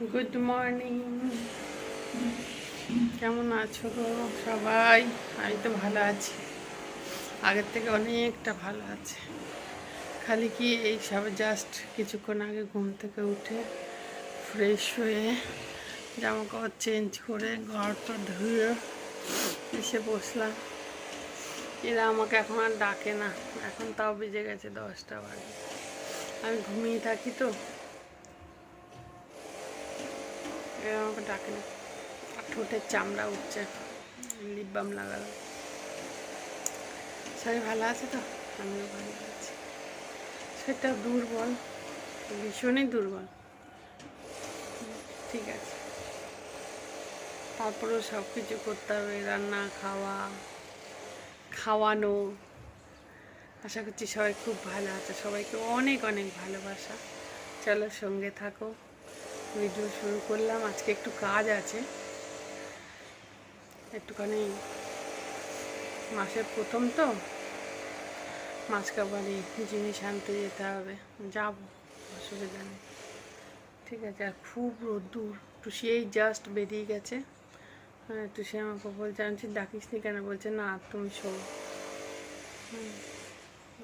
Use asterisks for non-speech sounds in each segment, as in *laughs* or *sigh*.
Good morning কেমন আছো সবাই? আমি তো ভালো আছি। আগের থেকে অনেকটা ভালো আছে। খালি কি এই সব জাস্ট কিছুক্ষণ আগে ঘুম থেকে উঠে ফ্রেশ হয়ে জামা কাপড় চেঞ্জ করে ঘরটা ধুয়ে এসে বসলাম। এরা আমাকে এখন আর ডাকে না। এখন তাও বেজে গেছে দশটা বাজে। আমি ঘুমিয়ে থাকি তো। এরা আমাকে ডাকে না। ঠোঁটের চামড়া উঠছে। লিপ বাম লাগালো। শরীর ভালো আছে তো? আমিও ভালো আছি। সেটা দুর্বল, ভীষণই দুর্বল। ঠিক আছে। তারপরেও সব কিছু করতে হবে, রান্না, খাওয়া, খাওয়ানো। আশা করছি সবাই খুব ভালো আছে। সবাইকে অনেক অনেক ভালোবাসা। চলো সঙ্গে থাকো। ভিডিও শুরু করলাম। আজকে একটু কাজ আছে। একটুখানি মাসের প্রথম তো। মাছ কাবারি জিনিস আনতে যেতে হবে। যাব, অসুবিধা নেই। ঠিক আছে, আর খুব রোদ্দুর। টুসি এই জাস্ট বেরিয়ে গেছে। হ্যাঁ টুসি আমাকে বলছে আমি ডাকিস নি কেন? বলছে, না, তুমি শো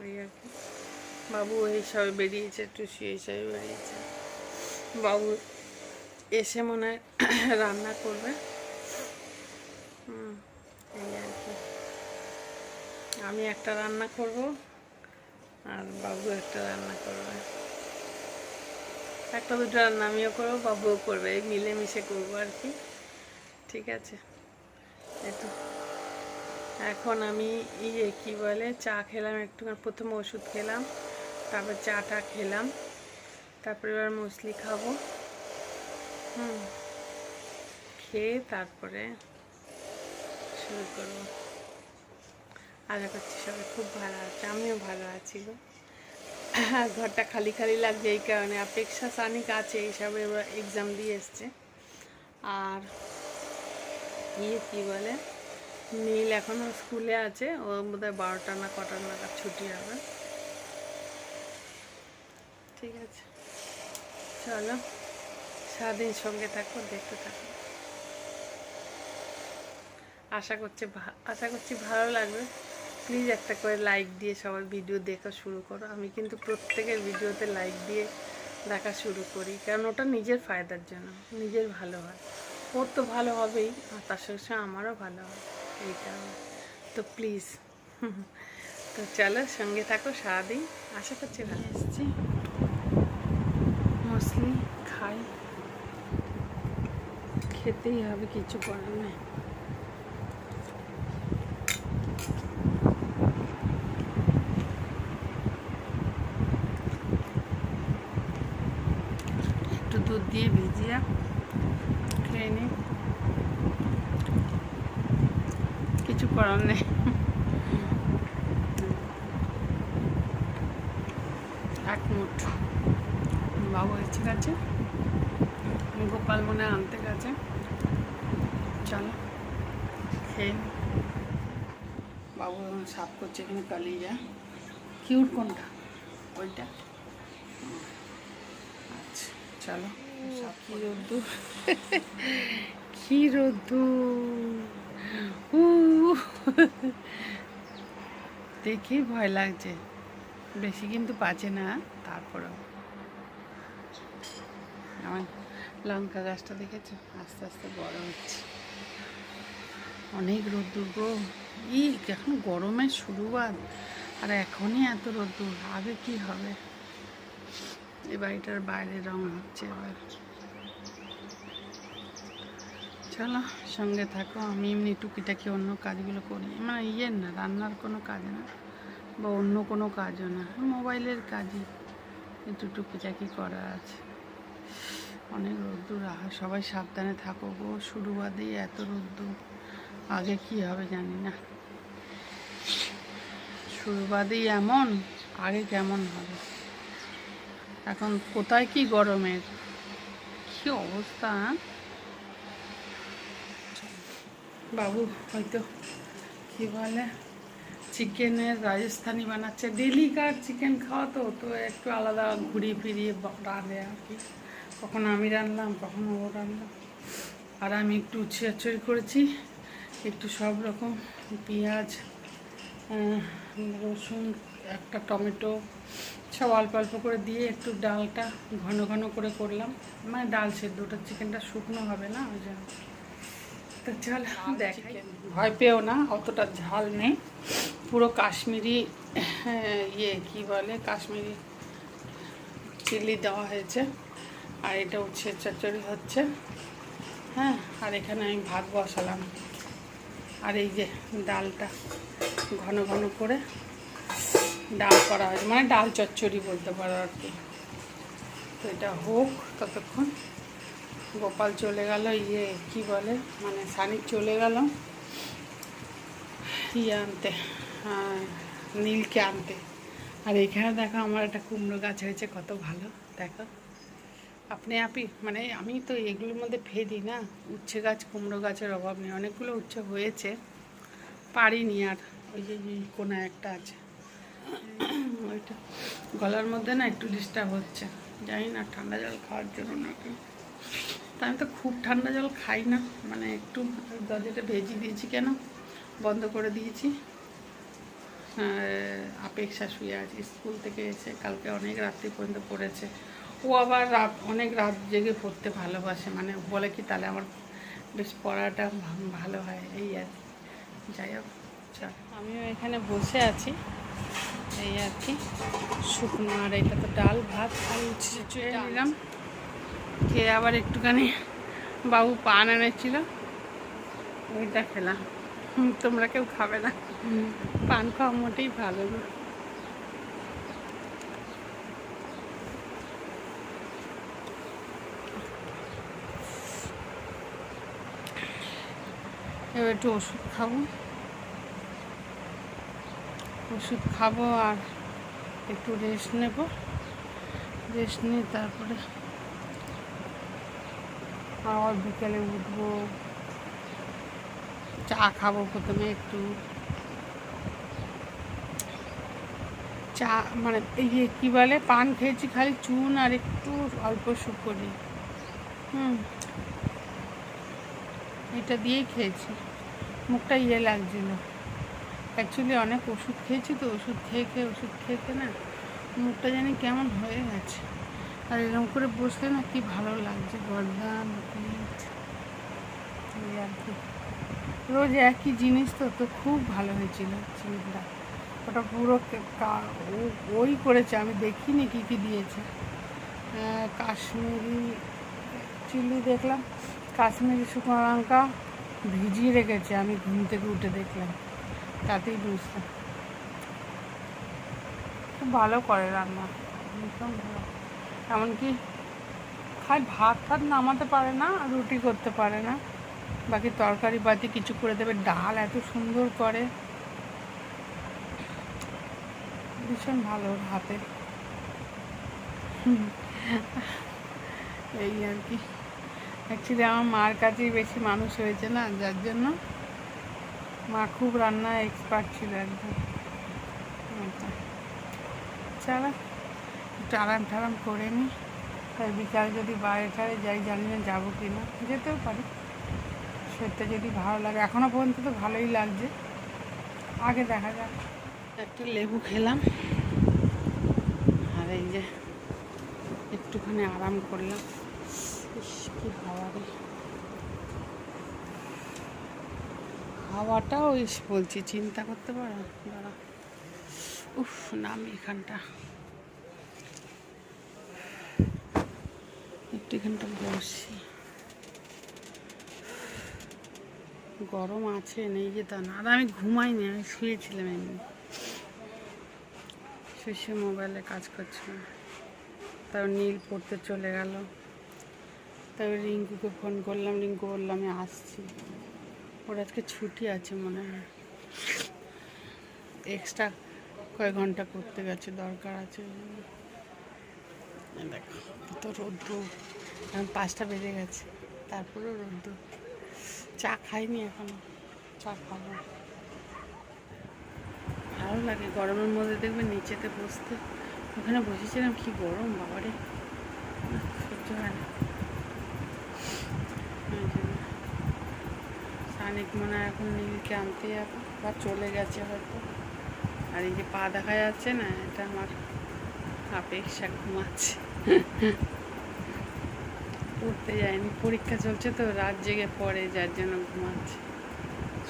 ওই আর কি। বাবু এই সবে বেরিয়েছে, টুসি এই বেরিয়েছে। বাবু এসে মনে হয় *coughs* রান্না করবে। এই আর কি। আমি একটা রান্না করব আর বাবু একটা রান্না করবে। একটা দুটো রান্না আমিও করব, বাবুও করবে। এই মিলেমিশে করব আর কি। ঠিক আছে। এই তো। এখন আমি ইয়ে কি বলে, চা খেলাম একটু প্রথম ওষুধ খেলাম, তারপর চাটা খেলাম। তারপরে এবার মুসলি খাব। হুম। খেয়ে তারপরে শুরু করব। আশা করছি সবাই খুব ভালো আছে, আমিও ভালো আছি গো। ঘরটা খালি খালি লাগছে এই কারণে, অপেক্ষা সানিক আছে এইসব এবার এক্সাম দিয়ে এসছে। আর ইয়ে কী বলে, নীল এখনও স্কুলে আছে, ও বোধহয় বারোটা না কটা নাগাদ ছুটি হবে। ঠিক আছে। চলো। সারাদিন সঙ্গে থাকো দেখতে থাকো। আশা করছি আশা করছি ভালো লাগবে। প্লিজ একটা করে লাইক দিয়ে সবার ভিডিও দেখা শুরু করো। আমি কিন্তু প্রত্যেকের ভিডিওতে লাইক দিয়ে দেখা শুরু করি কারণ ওটা নিজের ফায়দার জন্য নিজের ভালো হয়। ওর তো ভালো হবেই আর তার সঙ্গে সঙ্গে আমারও ভালো হয় এই কারণে। তো প্লিজ *laughs* তো চলো সঙ্গে থাকো সারাদিন। আশা করছি ভালো এসছি। মসলি খাই। খেতেই হবে, কিছু করার নেই। একটু দুধ দিয়ে ভিজিয়ে খেয়ে নিই কিছু করার নেই। এক মুঠ বাবু এসে গেছে। গোপাল মনে আনতে গেছে। চলো খেয়ে বাবু সাফ করছে এখানে কালিয়া কিউট কোনটা? ওইটা। আচ্ছা চলো কি রোদ্দু কি রোদ্দু উ দেখেই ভয় লাগছে। বেশি কিন্তু পাচ্ছে না তারপরেও। আমার লঙ্কা গাছটা দেখেছ? আস্তে আস্তে বড় হচ্ছে। অনেক রোদ্দুর গো। ই এখন গরমের শুরুয়াত। আর এখনই এত রোদ্দুর, আগে কি হবে? এই বাড়িটার বাইরে রং হচ্ছে এবার চলো, সঙ্গে থাকো। আমি এমনি টুকিটাকি অন্য কাজগুলো করি। মানে ইয়ের না, রান্নার কোনো কাজ না, বা অন্য কোনো কাজও না। মোবাইলের কাজই। একটু টুকিটাকি করা আছে। অনেক রোদ্দুর, আহা, সবাই সাবধানে থাকো গো, শুরু বাদেই এত রোদ্দুর। আগে কি হবে জানি না। শুরু বাদেই এমন, আগে কেমন হবে? এখন কোথায় কি গরমের? কি অবস্থা? বাবু, হয়তো কি বলে, চিকেনের রাজস্থানি বানাচ্ছে। ডেলিকার চিকেন খাওয়া তো তো একটু আলাদা ঘুরিয়ে ফিরিয়ে রাঁধে আর কি। কখনো আমি রান্নাম কখনো ও রান্না আর আমি একটু উচ্ছে চড়ি করেছি একটু সব রকম পেঁয়াজ রসুন একটা টমেটো সব অল্প অল্প করে দিয়ে একটু ডালটা ঘন ঘন করে করলাম। মানে ডাল সেদ্ধটা চিকেনটা শুকনো হবে না ওই জন্য। তো চল দেখাই। ভয় পেও না অতটা ঝাল নেই। পুরো কাশ্মীরি ইয়ে কি বলে কাশ্মীরি চিলি দেওয়া হয়েছে। আর এটা উচ্ছে চচ্চড়ি হচ্ছে। হ্যাঁ আর এখানে আমি ভাত বসালাম। আর এই যে ডালটা ঘন ঘন করে ডাল করা হয়েছে। মানে ডাল চচ্চড়ি বলতে পারো আর কি। তো এটা হোক ততক্ষণ। গোপাল চলে গেল ইয়ে কি বলে মানে সানিক চলে গেল। ইয়ে আনতে নীলকে আনতে। আর এখানে দেখো আমার একটা কুমড়ো গাছ হয়েছে, কত ভালো। দেখো। আপনি আপনি মানে আমি তো এগুলোর মধ্যে ফেরি না। উচ্ছে গাছ, কুমড়ো গাছের অভাব নেই। অনেকগুলো উচ্ছে হয়েছে। পারিনি আর। ওই যে কোনা একটা আছে। ওইটা। গলার মধ্যে না একটু ডিস্টার্ব হচ্ছে। জানি না, ঠান্ডা জল খাওয়ার জন্য নাকি তা আমি তো খুব ঠান্ডা জল খাই না। মানে একটু দরজাটা ভেজে দিয়েছি কেন? বন্ধ করে দিয়েছি। আপেক্ষা শুয়ে আছে। স্কুল থেকে এসে কালকে অনেক রাত্রি পর্যন্ত পড়েছে। ও আবার রাত অনেক রাত জেগে পড়তে ভালোবাসে মানে বলে কি তাহলে আমার বেশ পড়াটা ভালো হয় এই আর কি। যাই হোক চল। আমিও এখানে বসে আছি এই আর কি। শুকনো আর এটা তো ডাল ভাত আর উচ্ছে চুয়ে নিলাম। খেয়ে আবার একটুখানি বাবু পান এনেছিল ওইটা খেলাম। তোমরা কেউ খাবে না। পান খাওয়া মোটেই ভালো না। এবার একটু ওষুধ খাব। ওষুধ খাব আর একটু রেস্ট নেব। রেস্ট নিয়ে তারপরে আবার বিকেলে উঠবো। চা খাব প্রথমে একটু। চা মানে এই যে কী বলে, পান খেয়েছি খালি চুন আর একটু অল্প সুকরি হুম। এটা দিয়েই খেয়েছি। মুখটা ইয়ে লাগছিল। অ্যাকচুয়ালি অনেক ওষুধ খেয়েছি তো, ওষুধ খেয়ে খেয়ে, ওষুধ খেয়ে খেয়ে না মুখটা জানি কেমন হয়ে গেছে। আর এরকম করে বসলে না কি ভালো লাগছে গরদান এই আর কি। রোজ একই জিনিস তো তো খুব ভালো হয়েছিল চিলিটা ওটা পুরো ওই করেছে, আমি দেখিনি কী কী দিয়েছে। কাশ্মীরি চিলি দেখলাম। কাশ্মীরি শুকনো লঙ্কা ভিজিয়ে রেখেছে, আমি ঘুম থেকে উঠে দেখলাম। তাতেই বুঝলাম। খুব ভালো করে রান্না ভীষণ ভালো। এমনকি খায় ভাত ফাত নামাতে পারে না, রুটি করতে পারে না। বাকি তরকারি বাতি কিছু করে দেবে। ডাল এত সুন্দর করে। ভীষণ ভালো হাতে। এই আর কি। অ্যাকচুয়ালি আমার মার কাছেই বেশি মানুষ হয়েছে না, যার জন্য মা খুব রান্না এক্সপার্ট ছিল একদম। চলো, একটু আরাম টারাম করে নিই তাই বিকালে যদি বাইরে টারে যাই, জানি না যাব কি না। যেতেও পারি। সেটা যদি ভালো লাগে। এখনও পর্যন্ত তো ভালোই লাগছে। আগে দেখা যাক। একটু লেবু খেলাম। আর এই যে একটুখানি আরাম করলাম। ইস, কি হাওয়া রে। হাওয়াটাও বলছি, চিন্তা করতে পারো? দাঁড়া। উফ, নামি এখানটা। একটু এখানটা বসি। গরম আছে, নেই যে তা না। আমি ঘুমাইনি, আমি শুয়েছিলাম এমনি। শুয়ে মোবাইলে কাজ করছিলাম। তারপর নীল পড়তে চলে গেল। তারপর রিঙ্কুকে ফোন করলাম, রিঙ্কু বললাম আমি আসছি। ওর আজকে ছুটি আছে মনে হয়। এক্সট্রা কয়েক ঘণ্টা করতে গেছে, দরকার আছে। দেখো, তো রোদ্র এখন পাঁচটা বেজে গেছে, তারপরেও রোদ্র চা খাইনি এখনও, চা খাব। ভালো লাগে, গরমের মধ্যে দেখবে নিচেতে বসতে। ওখানে বসেছিলাম, কি গরম, বাবারে। সহ্য হয় না এই জন্য। সানিক মনে হয় এখন নীলকে আনতে যাবে বা চলে গেছে হয়তো। আর এই যে পা দেখা যাচ্ছে না, এটা আমার আপেক্ষা ঘুমাচ্ছে পড়তে যায়নি, পরীক্ষা চলছে তো, রাত জেগে পড়ে যার জন্য ঘুমাচ্ছে।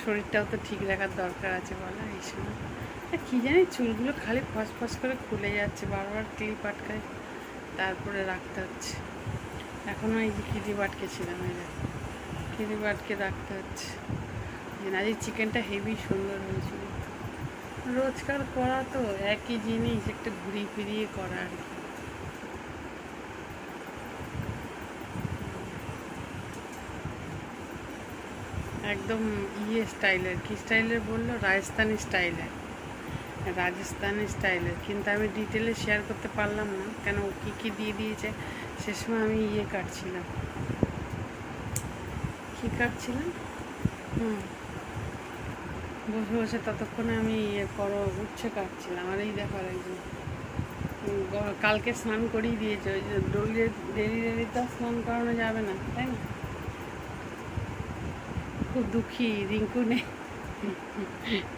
শরীরটাও তো ঠিক রাখার দরকার আছে বলা এই সময়। কী জানি চুলগুলো খালি ফস ফস করে খুলে যাচ্ছে, বারবার ক্লিপ আটকায়, তারপরে রাখতে হচ্ছে। এখনও এই যে খিদি আটকেছিলাম, এই খিদি আটকে রাখতে হচ্ছে। আজ এই চিকেনটা হেভি সুন্দর হয়েছিল। রোজকার করা তো একই জিনিস, একটু ঘুরিয়ে ফিরিয়ে করা আর কি। একদম ইয়ে স্টাইলের কি স্টাইলের বলল? রাজস্থানি স্টাইলের রাজস্থানি স্টাইলের কিন্তু আমি ডিটেলে শেয়ার করতে পারলাম না, কেন কী কী দিয়ে দিয়েছে, সে সময় আমি ইয়ে কাটছিলাম। কী কাটছিলাম হুম। বসে বসে ততক্ষণে আমি ইয়ে করো উচ্ছে কাটছিলাম। আর এই দেখো একজন। কালকে স্নান করিয়ে দিয়েছে। ওই যে ডেলি ডেলি ডেলি তো স্নান করানো যাবে না তাই না? খুব দুঃখী রিঙ্কু নেই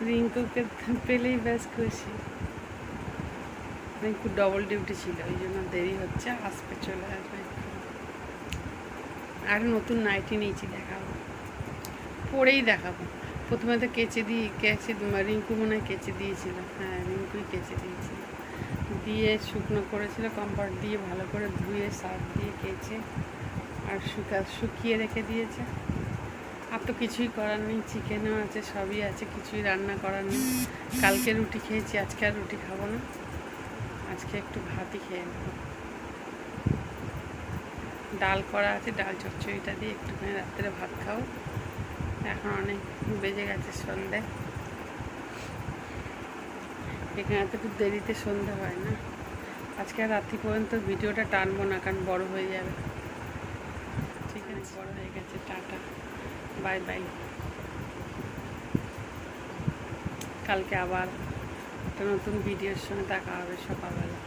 রিঙ্কুকে পেলেই ব্যাস খুশি। রিঙ্কু ডবল ডিউটি ছিল ওই জন্য দেরি হচ্ছে আসবে চলে আসবে। আর নতুন নাইটি নিয়েছি দেখাবো। পরেই দেখাবো। প্রথমে তো কেচে দিই, কেচে রিঙ্কু মনে হয় কেচে দিয়েছিল। হ্যাঁ রিঙ্কুই কেচে দিয়েছিল। দিয়ে শুকনো করেছিল কম্পার্ট দিয়ে ভালো করে ধুয়ে সার্ফ দিয়ে কেচে আর শুকা, শুকিয়ে রেখে দিয়েছে। আর তো কিছুই করার নেই, চিকেনও আছে, সবই আছে, কিছুই রান্না করার নেই। কালকে রুটি খেয়েছি, আজকে আর রুটি খাব না। আজকে একটু ভাতই খেয়ে নেব। ডাল করা আছে, ডাল চচ্চড়িটা দিয়ে একটুখানি রাত্রে ভাত খাও। এখন অনেক বেজে গেছে সন্ধে। এখানে তো একটু দেরিতে সন্ধে হয় না। আজকে রাত্রি পর্যন্ত ভিডিওটা টানবো না, কারণ বড় হয়ে যাবে। ঠিক আছে, বড় হয়ে গেছে, টাটা। Bye bye. কালকে আবার একটা নতুন ভিডিওর সঙ্গে দেখা হবে সকালবেলা।